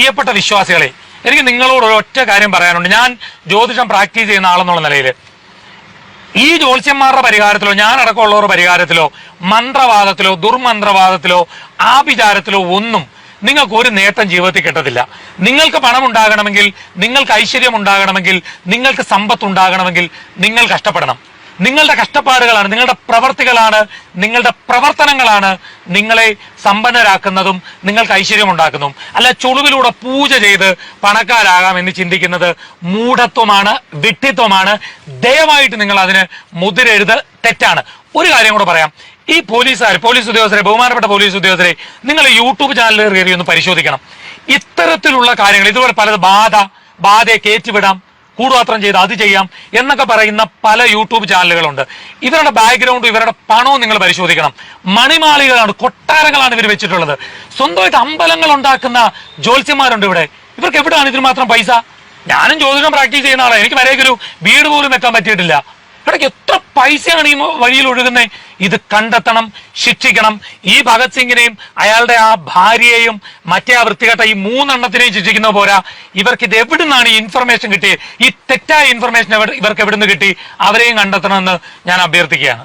പ്രിയപ്പെട്ട വിശ്വാസികളെ എനിക്ക് നിങ്ങളോട് ഒരൊറ്റ കാര്യം പറയാനുണ്ട്. ഞാൻ ജ്യോതിഷം പ്രാക്ടീസ് ചെയ്യുന്ന ആളെന്നുള്ള നിലയിൽ. ഈ ജ്യോത്സ്യന്മാരുടെ പരിഹാരത്തിലോ ഞാൻ അടക്കമുള്ളവരുടെ പരിഹാരത്തിലോ മന്ത്രവാദത്തിലോ ദുർമന്ത്രവാദത്തിലോ ആഭിചാരത്തിലോ ഒന്നും നിങ്ങൾക്ക് ഒരു നേട്ടം ജീവിതത്തിൽ കിട്ടത്തില്ല. നിങ്ങൾക്ക് പണം ഉണ്ടാകണമെങ്കിൽ നിങ്ങൾക്ക് ഐശ്വര്യം ഉണ്ടാകണമെങ്കിൽ നിങ്ങൾക്ക് സമ്പത്ത് ഉണ്ടാകണമെങ്കിൽ നിങ്ങൾ കഷ്ടപ്പെടണം. നിങ്ങളുടെ കഷ്ടപ്പാടുകളാണ് നിങ്ങളുടെ പ്രവർത്തികളാണ് നിങ്ങളുടെ പ്രവർത്തനങ്ങളാണ് നിങ്ങളെ സമ്പന്നരാക്കുന്നതും നിങ്ങൾക്ക് ഐശ്വര്യം ഉണ്ടാക്കുന്നതും അല്ല ചുളിവിലൂടെ പൂജ ചെയ്ത് പണക്കാരാകാം എന്ന് ചിന്തിക്കുന്നത് മൂഢത്വമാണ് വിട്ടിത്വമാണ് ദയവായിട്ട് നിങ്ങൾ അതിന് മുതിരെഴുത് തെറ്റാണ്. ഒരു കാര്യം കൂടെ പറയാം. ഈ പോലീസുകാർ പോലീസ് ഉദ്യോഗസ്ഥരെ ബഹുമാനപ്പെട്ട പോലീസ് ഉദ്യോഗസ്ഥരെ നിങ്ങൾ യൂട്യൂബ് ചാനലിൽ കയറി ഒന്ന് പരിശോധിക്കണം. ഇത്തരത്തിലുള്ള കാര്യങ്ങൾ ഇതുപോലെ പലത് ബാധ ബാധയെ കയറ്റിവിടാം കൂടുപാത്രം ചെയ്ത് അത് ചെയ്യാം എന്നൊക്കെ പറയുന്ന പല യൂട്യൂബ് ചാനലുകളുണ്ട്. ഇവരുടെ ബാക്ക്ഗ്രൗണ്ട് ഇവരുടെ പണവും നിങ്ങൾ പരിശോധിക്കണം. മണിമാളികളാണ് കൊട്ടാരങ്ങളാണ് ഇവർ വെച്ചിട്ടുള്ളത്. സ്വന്തമായിട്ട് അമ്പലങ്ങൾ ഉണ്ടാക്കുന്ന ജ്യോത്സ്യന്മാരുണ്ട് ഇവിടെ. ഇവർക്ക് എവിടെയാണ് ഇതിന് മാത്രം പൈസ? ഞാനും ജ്യോതിഷം പ്രാക്ടീസ് ചെയ്യുന്ന ആളാണ് എനിക്ക് വരേക്കൊരു വീട് പോലും വെക്കാൻ പറ്റിയിട്ടില്ല. ഇവിടേക്ക് എത്ര പൈസയാണ് ഈ വഴിയിൽ ഒഴുകുന്നത്? ഇത് കണ്ടെത്തണം ശിക്ഷിക്കണം. ഈ ഭഗത് സിംഗിനെയും അയാളുടെ ആ ഭാര്യയെയും മറ്റേ ആ വൃത്തികെട്ട ഈ മൂന്നെണ്ണത്തിനെയും ശിക്ഷിക്കുന്ന പോരാ. ഇവർക്ക് ഇത് എവിടുന്നാണ് ഈ ഇൻഫർമേഷൻ കിട്ടിയത്? ഈ തെറ്റായ ഇൻഫർമേഷൻ ഇവർക്ക് എവിടുന്ന് കിട്ടി? അവരെയും കണ്ടെത്തണമെന്ന് ഞാൻ അഭ്യർത്ഥിക്കുകയാണ്.